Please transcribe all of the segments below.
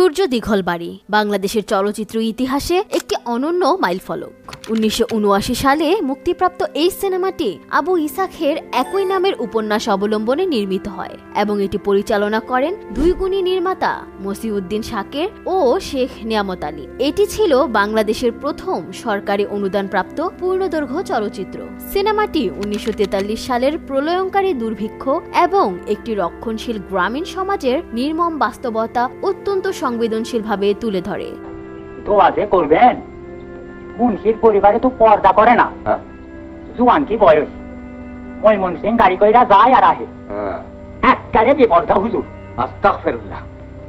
সূর্য দীঘল বাড়ি, বাংলাদেশের চলচ্চিত্র ইতিহাসে একটি অনন্য মাইলফলক। উনিশশো উনআশি সালে মুক্তিপ্রাপ্ত এই সিনেমাটি আবু ইসাখের একই নামের উপন্যাস অবলম্বনে নির্মিত হয় এবং এটি পরিচালনা করেন দুই গুণী নির্মাতা মসিউদ্দিন শাকের ও শেখ নিয়ামত আলী। এটি ছিল বাংলাদেশের প্রথম সরকারি অনুদানপ্রাপ্ত পূর্ণদৈর্ঘ্য চলচ্চিত্র। সিনেমাটি উনিশশো তেতাল্লিশ সালের প্রলয়ঙ্কারী দুর্ভিক্ষ এবং একটি রক্ষণশীল গ্রামীণ সমাজের নির্মম বাস্তবতা অত্যন্ত সংবেদনশীলভাবে তুলে ধরে। দোয়াজে করবেন? মুন্সির পরিবারে তো পর্দা করে না। হ্যাঁ। জুয়ান কি বয়স? ময়মন সিং গাড়ি কইরা যায় আর আহে। হ্যাঁ। এককারে বিপর্দা হুজুর। আস্তাগফিরুল্লাহ।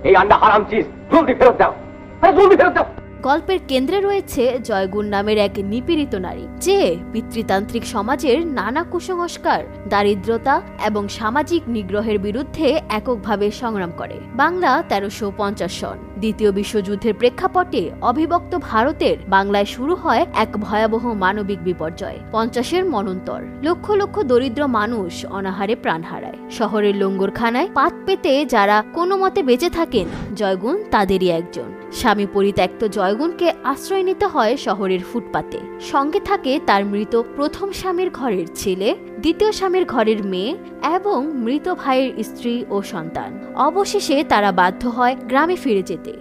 এই আন্ডা হারাম চিজ জলদি ফেরত দাও। আরে জলদি ফেরত দাও। গল্পের কেন্দ্রে রয়েছে জয়গুণ নামের এক নিপীড়িত নারী। যে পিতৃতান্ত্রিক সমাজের নানা কুসংস্কার, দারিদ্রতা এবং সামাজিক নিগ্রহের বিরুদ্ধে এককভাবে সংগ্রাম করে। বাংলা তেরোশো পঞ্চাশ সন। দ্বিতীয় বিশ্বযুদ্ধের প্রেক্ষাপটে অবিভক্ত ভারতের বাংলায় শুরু হয় এক ভয়াবহ মানবিক বিপর্যয়, পঞ্চাশের মনন্তর। লক্ষ লক্ষ দরিদ্র মানুষ অনাহারে প্রাণ হারায়। শহরের লঙ্গরখানায় পাত পেতে যারা কোনো মতে বেঁচে থাকেন, জয়গুণ তাদেরই একজন। স্বামী পরিত্যক্ত জয়গুণকে আশ্রয় নিতে হয় শহরের ফুটপাতে। সঙ্গে থাকে তার মৃত প্রথম স্বামীর ঘরের ছেলে, দ্বিতীয় স্বামীর ঘরের মেয়ে এবং মৃত ভাইয়ের স্ত্রী ও সন্তান। অবশেষে তারা বাধ্য হয় গ্রামে ফিরে যেতে।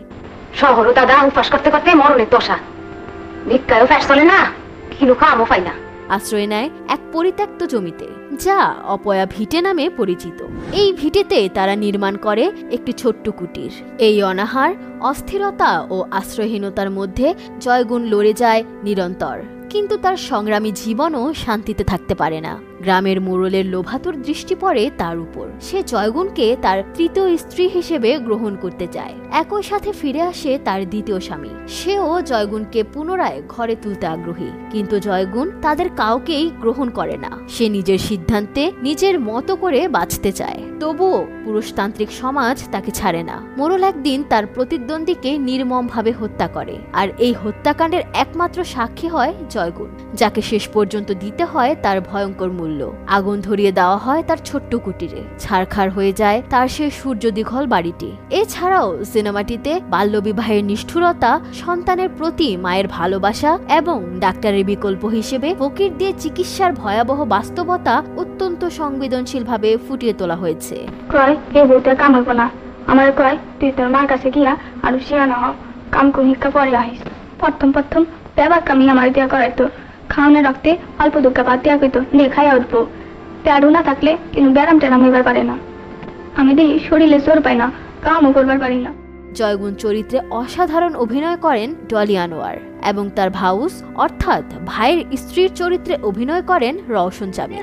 শহরও দাদা, উপাস করতে করতে মরণের দশা। ভিক্ষায়ও ফ্যাস চলে না কিলো খামও পাই না। আশ্রয় নেয় এক পরিত্যক্ত জমিতে, যা অপয়া ভিটে নামে পরিচিত। এই ভিটেতে তারা নির্মাণ করে একটি ছোট্ট কুটির। এই অনাহার, অস্থিরতা ও আশ্রয়হীনতার মধ্যে জয়গুণ লড়ে যায় নিরন্তর। কিন্তু তার সংগ্রামী জীবনও শান্তিতে থাকতে পারে না। গ্রামের মোড়লের লোভাতুর দৃষ্টি পড়ে তার উপর। সে জয়গুণকে তার তৃতীয় স্ত্রী হিসেবে গ্রহণ করতে চায়। একই সাথে ফিরে আসে তার দ্বিতীয় স্বামী। সেও জয়গুণকে পুনরায় ঘরে তুলতে আগ্রহী। কিন্তু জয়গুণ তাদের কাউকেই গ্রহণ করে না। সে নিজের সিদ্ধান্তে নিজের মতো করে বাঁচতে চায়। তবুও পুরুষতান্ত্রিক সমাজ তাকে ছাড়ে না। মোরল একদিন তার প্রতিদ্বন্দ্বীকে নির্মমভাবে হত্যা করে। আর এই হত্যাকাণ্ডের একমাত্র সাক্ষী হয় জয়গুণ, যাকে শেষ পর্যন্ত দিতে হয় তার ভয়ঙ্কর মূল্য। আগুন ধরিয়ে দেওয়া হয় তার ছোট্ট কুটিরে। ছারখার হয়ে যায় তার সে সূর্য দীঘল বাড়িটি। এছাড়াও সিনেমাটিতে বাল্যবিবাহের নিষ্ঠুরতা, সন্তানের প্রতি মায়ের ভালোবাসা এবং ডাক্তারের বিকল্প হিসেবে ফকির দিয়ে চিকিৎসার ভয়াবহ বাস্তবতা অত্যন্ত সংবেদনশীলভাবে ফুটিয়ে তোলা হয়েছে। আমার কয়, তুই তোর মার কাছে গিয়া আরও শিয়ানো হ কাম কু শিক্ষা পরে আহিস। প্রথম প্রথম ব্যবার কামি আমার দিয়া করাইতো। খাওয়ানোর রক্তে অল্প দুঃখা ভাত দিয়া কইতো নে খাইয়া উঠবো। না থাকলে কিন্তু ব্যারাম টেরাম হইবার পারে না। আমি দেখি শরীরে জোর পাই না কামও করবার পারি না। জয়গুণ চরিত্রে অসাধারণ অভিনয় করেন ডলি আনোয়ার এবং তার ভাউস অর্থাৎ ভাইয়ের স্ত্রীর চরিত্রে অভিনয় করেন রওশন চাবি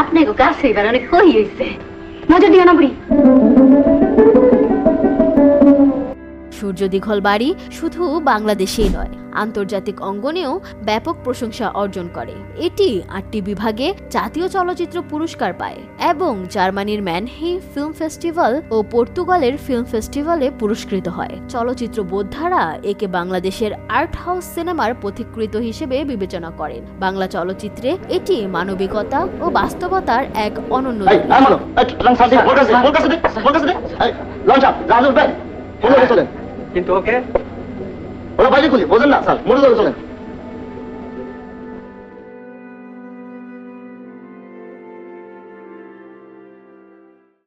আপনি কাছে এবার অনেক কই হইছে। নজর দিও না বুড়ি। সূর্য দীঘল বাড়ি শুধু বাংলাদেশেই নয় আন্তর্জাতিক অঙ্গনেও ব্যাপক প্রশংসা অর্জন করে। এটি আটটি বিভাগে জাতীয় চলচ্চিত্র পুরস্কার পায় এবং জার্মানির ম্যানহি ফিল্ম ফেস্টিভ্যাল ও পর্তুগালের ফিল্ম ফেস্টিভ্যালে পুরস্কৃত হয়। চলচ্চিত্র বোদ্ধারা একে বাংলাদেশের আর্ট হাউস সিনেমার পথিকৃত হিসেবে বিবেচনা করেন। বাংলা চলচ্চিত্রে এটি মানবিকতা ও বাস্তবতার এক অনন্য লঞ্চ রাজুর ভাই চলেন কিন্তু ওকে ওরা বাইরে খুলি বোঝেন না স্যার মোড়ে চলে চলেন